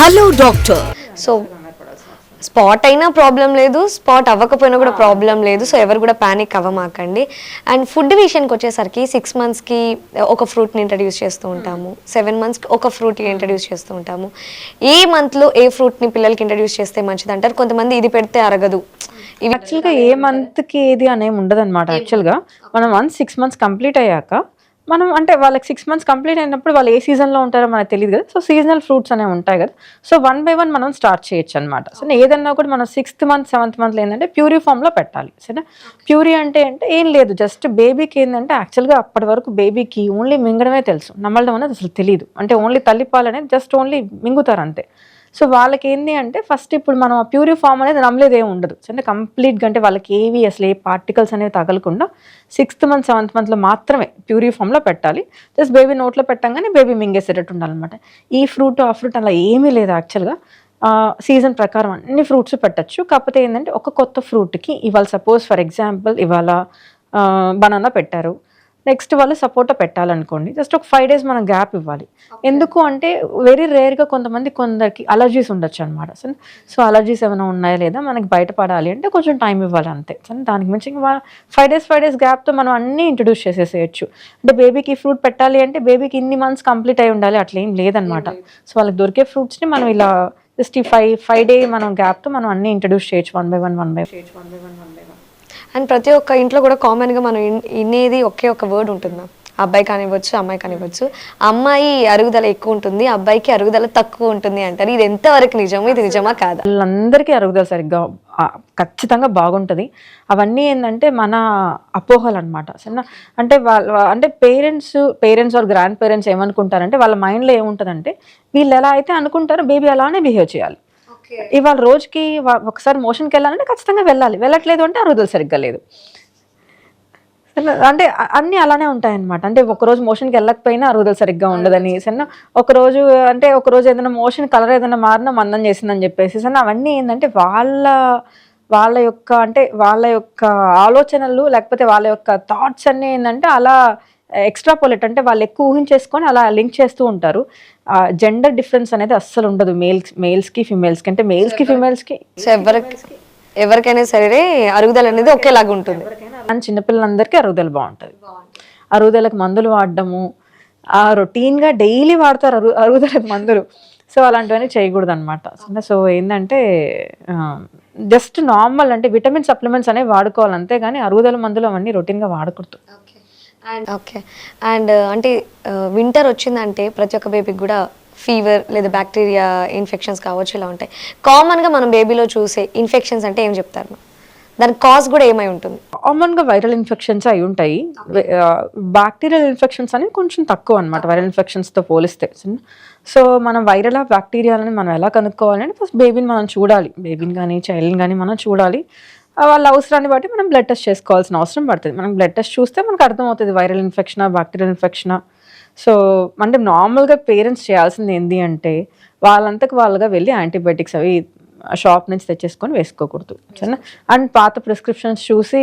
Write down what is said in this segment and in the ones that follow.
Hello doctor so spot అయినా problem లేదు spot అవ్వకపోయినా కూడా ప్రాబ్లం లేదు సో ఎవరు కూడా ప్యానిక్ అవ్వమాకండి. అండ్ ఫుడ్ విషయానికి వచ్చేసరికి సిక్స్ మంత్స్కి ఒక ఫ్రూట్ని ఇంట్రడ్యూస్ చేస్తూ ఉంటాము. సెవెన్ మంత్స్కి ఒక ఫ్రూట్ ఇంట్రడ్యూస్ చేస్తూ ఉంటాము. ఏ మంత్లో ఏ ఫ్రూట్ని పిల్లలకి ఇంట్రడ్యూస్ చేస్తే మంచిది అంటారు? కొంతమంది ఇది పెడితే అరగదు. ఇవి యాక్చువల్గా ఏ మంత్కి ఏది అనేమి ఉండదు అనమాట యాక్చువల్గా మనం వన్ సిక్స్ మంత్స్ కంప్లీట్ అయ్యాక మనం అంటే వాళ్ళకి సిక్స్ మంత్స్ కంప్లీట్ అయినప్పుడు వాళ్ళు ఏ సీజన్లో ఉంటారో మనకు తెలియదు కదా. సో సీజనల్ ఫ్రూట్స్ అనేవి ఉంటాయి కదా. సో వన్ బై వన్ మనం స్టార్ట్ చేయొచ్చు అనమాట సో ఏదన్నా కూడా మనం సిక్స్త్ మంత్ సెవెంత్ మంత్లో ఏంటంటే ప్యూరీ ఫామ్లో పెట్టాలి. సరేనా? ప్యూరీ అంటే అంటే ఏం లేదు. జస్ట్ బేబీకి ఏంటంటే యాక్చువల్గా అప్పటి వరకు బేబీకి ఓన్లీ మింగడమే తెలుసు. నమ్మడం అనేది అసలు తెలియదు అంటే ఓన్లీ తల్లిపాలు అనేది జస్ట్ ఓన్లీ మింగుతారు అంతే. సో వాళ్ళకి ఏంటి అంటే ఫస్ట్ ఇప్పుడు మనం ఆ ప్యూరి ఫామ్ అనేది నమ్మలేదు ఏమి ఉండదు అంటే కంప్లీట్గా అంటే వాళ్ళకి ఏవి అసలు ఏ పార్టికల్స్ అనేవి తగలకుండా సిక్స్త్ మంత్ సెవెంత్ మంత్లో మాత్రమే ప్యూరి ఫామ్లో పెట్టాలి. జస్ట్ బేబీ నోట్లో పెట్టంగానే బేబీ మింగేసేటట్టు ఉండాలన్నమాట. ఈ ఫ్రూట్ ఆ ఫ్రూట్ అలా ఏమీ లేదు యాక్చువల్గా. సీజన్ ప్రకారం అన్ని ఫ్రూట్స్ పెట్టచ్చు. కాకపోతే ఏంటంటే ఒక కొత్త ఫ్రూట్కి ఇవాళ సపోజ్ ఫర్ ఎగ్జాంపుల్ ఇవాళ బనానా పెట్టారు. నెక్స్ట్ వాళ్ళు సపోటా పెట్టాలనుకోండి జస్ట్ ఒక ఫైవ్ డేస్ మనం గ్యాప్ ఇవ్వాలి. ఎందుకు అంటే వెరీ రేర్గా కొంతమంది కొందరికి అలర్జీస్ ఉండొచ్చు అనమాట సో సో అలర్జీస్ ఏమైనా ఉన్నాయా లేదా మనకి బయటపడాలి అంటే కొంచెం టైం ఇవ్వాలి అంతే. సో దానికి మించి ఫైవ్ డేస్ ఫైవ్ డేస్ గ్యాప్తో మనం అన్నీ ఇంట్రడ్యూస్ చేసేసేయచ్చు. అంటే బేబీకి ఫ్రూట్ పెట్టాలి అంటే బేబీకి ఇన్ని మంత్స్ కంప్లీట్ అయి ఉండాలి అట్లా ఏం లేదనమాట సో వాళ్ళకి దొరికే ఫ్రూట్స్ని మనం ఇలా జస్ట్ ఈ ఫైవ్ ఫైవ్ డే మనం గ్యాప్తో మనం అన్నీ ఇంట్రడ్యూస్ చేయొచ్చు one by one one by one by one and ప్రతి ఒక్క ఇంట్లో కూడా కామన్గా మనం ఇన్- వినేది ఒకే ఒక వర్డ్ ఉంటుంది అబ్బాయి కానివ్వచ్చు అమ్మాయి కానివ్వచ్చు. అమ్మాయి అరుగుదల ఎక్కువ ఉంటుంది అబ్బాయికి అరుగుదల తక్కువ ఉంటుంది అంటారు. ఇది ఎంతవరకు నిజము ఇది నిజమా కాదా? వాళ్ళందరికీ అరుగుదల సరిగ్గా ఖచ్చితంగా బాగుంటుంది. అవన్నీ ఏంటంటే మన అపోహలు అనమాట సరేనా? అంటే వాళ్ళ అంటే parents parents or grandparents ఏమనుకుంటారంటే వాళ్ళ మైండ్లో ఏముంటుందంటే వీళ్ళు ఎలా అయితే అనుకుంటారో బేబీ అలానే బిహేవ్ చేయాలి. ఇవాళ రోజుకి ఒకసారి మోషన్కి వెళ్ళాలంటే ఖచ్చితంగా వెళ్ళాలి. వెళ్ళట్లేదు అంటే అరుగుదల సరిగ్గా లేదు? అంటే అన్నీ అలానే ఉంటాయన్నమాట. అంటే ఒక రోజు మోషన్కి వెళ్ళకపోయినా అరుగుదల సరిగ్గా ఉండదని. సరేనా? ఒక రోజు అంటే ఒక రోజు ఏదైనా మోషన్ కలర్ ఏదైనా మారినా మందం చేసిందని చెప్పేసి సరేనా? అవన్నీ ఏంటంటే వాళ్ళ వాళ్ళ యొక్క అంటే వాళ్ళ యొక్క ఆలోచనలు లేకపోతే వాళ్ళ యొక్క థాట్స్ అన్నీ ఏంటంటే అలా ఎక్స్ట్రాపోలేట్ అంటే వాళ్ళు ఎక్కువ ఊహించేసుకొని అలా లింక్ చేస్తూ ఉంటారు. జెండర్ డిఫరెన్స్ అనేది అస్సలు ఉండదు మేల్స్ మేల్స్కి ఫిమేల్స్కి అంటే మేల్స్కి ఫిమేల్స్కి ఎవరికి? ఎవరికైనా సరే అరుగుదల అనేది ఒకేలాగా ఉంటుంది. అండ్ చిన్నపిల్లలందరికీ అరుగుదల బాగుంటుంది. అరుగుదలకు మందులు వాడడము ఆ రొటీన్గా డైలీ వాడతారు అరు అరుగుదలకు మందులు. సో అలాంటివన్నీ చేయకూడదు అనమాట సో ఏంటంటే జస్ట్ నార్మల్ అంటే విటమిన్ సప్లిమెంట్స్ అనేవి వాడుకోవాలి అంతేగాని అరుగుదల మందులు అవన్నీ రొటీన్గా వాడకూడదు. అండ్ ఓకే అండ్ అంటే వింటర్ వచ్చిందంటే ప్రతి ఒక్క బేబీకి కూడా ఫీవర్ లేదా బ్యాక్టీరియా ఇన్ఫెక్షన్స్ కావచ్చు ఇలా ఉంటాయి. కామన్గా మనం బేబీలో చూసే ఇన్ఫెక్షన్స్ అంటే ఏం చెప్తారు? దాని కాజ్ కూడా ఏమై ఉంటుంది? కామన్గా వైరల్ ఇన్ఫెక్షన్స్ అయి ఉంటాయి. బ్యాక్టీరియల్ ఇన్ఫెక్షన్స్ అనేవి కొంచెం తక్కువ అనమాట వైరల్ ఇన్ఫెక్షన్స్తో పోలిస్తే. సో మనం వైరల్ ఆ బ్యాక్టీరియాలని మనం ఎలా కనుక్కోవాలంటే ఫస్ట్ బేబీని మనం చూడాలి. బేబీని కానీ చైల్డ్ని కానీ మనం చూడాలి. వాళ్ళ అవసరాన్ని బట్టి మనం బ్లడ్ టెస్ట్ చేసుకోవాల్సిన అవసరం పడుతుంది. మనం బ్లడ్ టెస్ట్ చూస్తే మనకు అర్థమవుతుంది వైరల్ ఇన్ఫెక్షనా బ్యాక్టీరియల్ ఇన్ఫెక్షనా సో అంటే నార్మల్గా పేరెంట్స్ చేయాల్సింది ఏంటి అంటే వాళ్ళంతకు వాళ్ళుగా వెళ్ళి యాంటీబయాటిక్స్ అవి షాప్ నుంచి తెచ్చేసుకొని వేసుకోకూడదు. సరేనా? అండ్ పాత ప్రిస్క్రిప్షన్స్ చూసి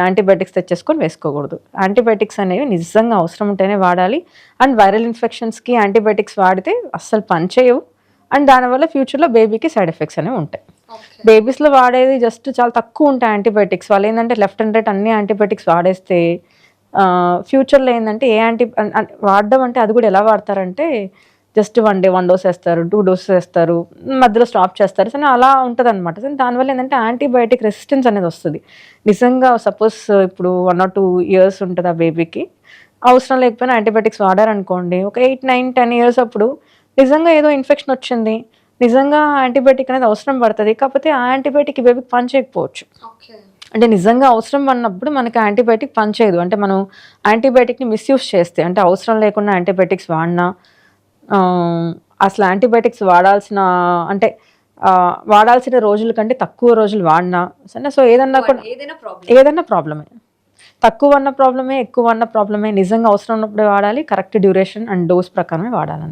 యాంటీబయాటిక్స్ తెచ్చేసుకొని వేసుకోకూడదు. యాంటీబయాటిక్స్ అనేవి నిజంగా అవసరం ఉంటేనే వాడాలి. అండ్ వైరల్ ఇన్ఫెక్షన్స్కి యాంటీబయాటిక్స్ వాడితే అస్సలు పనిచేయవు అండ్ దానివల్ల ఫ్యూచర్లో బేబీకి సైడ్ ఎఫెక్ట్స్ అనేవి ఉంటాయి. బేబీస్లో వాడేది జస్ట్ చాలా తక్కువ ఉంటాయి యాంటీబయాటిక్స్ వాళ్ళు ఏంటంటే లెఫ్ట్ అండ్ రైట్ అన్ని యాంటీబయాటిక్స్ వాడేస్తే ఫ్యూచర్లో ఏంటంటే ఏ యాంటీ వాడడం అంటే అది కూడా ఎలా వాడతారంటే just one day one dose వేస్తారు టూ డోస్ వేస్తారు మధ్యలో స్టాప్ చేస్తారు. సో అలా ఉంటుంది అనమాట సో దానివల్ల ఏంటంటే యాంటీబయాటిక్ రెసిస్టెన్స్ అనేది వస్తుంది. నిజంగా సపోజ్ ఇప్పుడు వన్ ఆర్ టూ ఇయర్స్ ఉంటుంది ఆ బేబీకి అవసరం లేకపోయినా యాంటీబయాటిక్స్ వాడారనుకోండి ఒక ఎయిట్ నైన్ టెన్ ఇయర్స్ అప్పుడు నిజంగా ఏదో ఇన్ఫెక్షన్ వచ్చింది. నిజంగా యాంటీబయాటిక్ అనేది అవసరం పడుతుంది. కాకపోతే ఆ యాంటీబయాటిక్ బేబీకి పనిచేయకపోవచ్చు. అంటే నిజంగా అవసరం అన్నప్పుడు మనకి యాంటీబయాటిక్ పనిచేయదు. అంటే మనం యాంటీబయాటిక్ని మిస్యూజ్ చేస్తే అంటే అవసరం లేకుండా యాంటీబయాటిక్స్ వాడినా అసలు యాంటీబయాటిక్స్ వాడాల్సిన అంటే వాడాల్సిన రోజుల కంటే తక్కువ రోజులు వాడినా సరే సో ఏదన్నా కూడా ఏదన్నా ప్రాబ్లమే తక్కువ అన్న ప్రాబ్లమే ఎక్కువ అన్న ప్రాబ్లమే నిజంగా అవసరం ఉన్నప్పుడే వాడాలి. కరెక్ట్ డ్యూరేషన్ అండ్ డోస్ ప్రకారమే వాడాలి